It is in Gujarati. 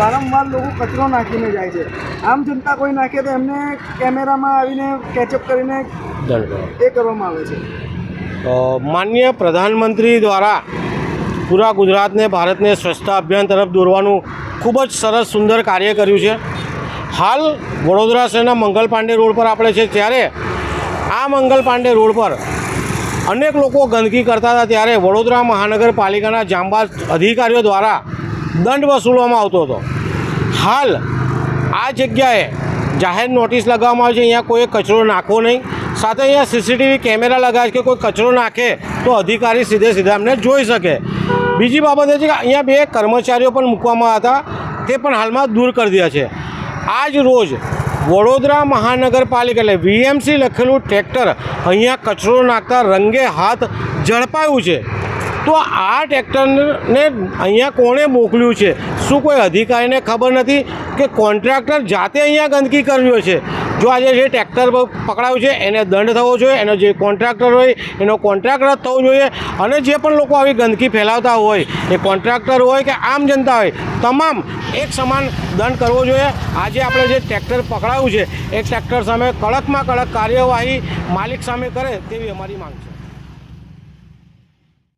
વારંવાર લોકો કચરો નાખીને જાય છે. આમ જનતા કોઈ નાખે તો એમને કેમેરામાં આવીને કેચઅપ કરીને એ કરવામાં આવે છે. માન્ય પ્રધાનમંત્રી દ્વારા પૂરા ગુજરાતને ભારતને સ્વચ્છતા અભિયાન તરફ દોરવાનું ખૂબ જ સરસ સુંદર કાર્ય કર્યું છે. હાલ વડોદરા શહેરના મંગલ પાંડે રોડ પર આપણે છે ત્યારે આ મંગલ પાંડે રોડ પર અનેક લોકો ગંદકી કરતા હતા. ત્યારે વડોદરા મહાનગરપાલિકાના જાંબાજ અધિકારીઓ દ્વારા દંડ વસૂલવામાં આવતો હતો. હાલ આ જગ્યાએ જાહેર નોટિસ લગાવવામાં આવે છે. અહીંયા કોઈ કચરો નાખવો નહીં. સાથે અહીંયા સીસીટીવી કેમેરા લગાવે કે કોઈ કચરો નાખે તો અધિકારી સીધે સીધા અમને જોઈ શકે. બીજી બાબત એ છે કે અહીંયા બે કર્મચારીઓ પણ મૂકવામાં હતા. તે પણ હાલમાં દૂર કરી દીધા છે. આજ રોજ વડોદરા મહાનગરપાલિકા એટલે વીએમસી લખેલું ટ્રેક્ટર અહીંયા કચરો નાખતા રંગે હાથ ઝડપાયું છે. તો આ ટ્રેક્ટરને અહીંયા કોણે મોકલ્યું છે? શું કોઈ અધિકારીને ખબર નથી કે કોન્ટ્રાક્ટર જાતે અહીંયા ગંદકી કર્યો છે? જો આજે જે ટ્રેક્ટર પકડાયું છે, એને દંડ થવો જોઈએ, એનો જે કોન્ટ્રાક્ટર હોય, એનો કોન્ટ્રાક્ટ રદ થવો જોઈએ, અને જે પણ લોકો આવી ગંદકી ફેલાવતા હોય, એ કોન્ટ્રાક્ટર હોય કે આમ જનતા હોય, તમામ એક સમાન દંડ કરવો જોઈએ. આજે આપણે જે ટ્રેક્ટર પકડાયું છે, એ ટ્રેક્ટર સામે કડકમાં કડક કાર્યવાહી માલિક સામે કરે તેવી અમારી માંગ છે.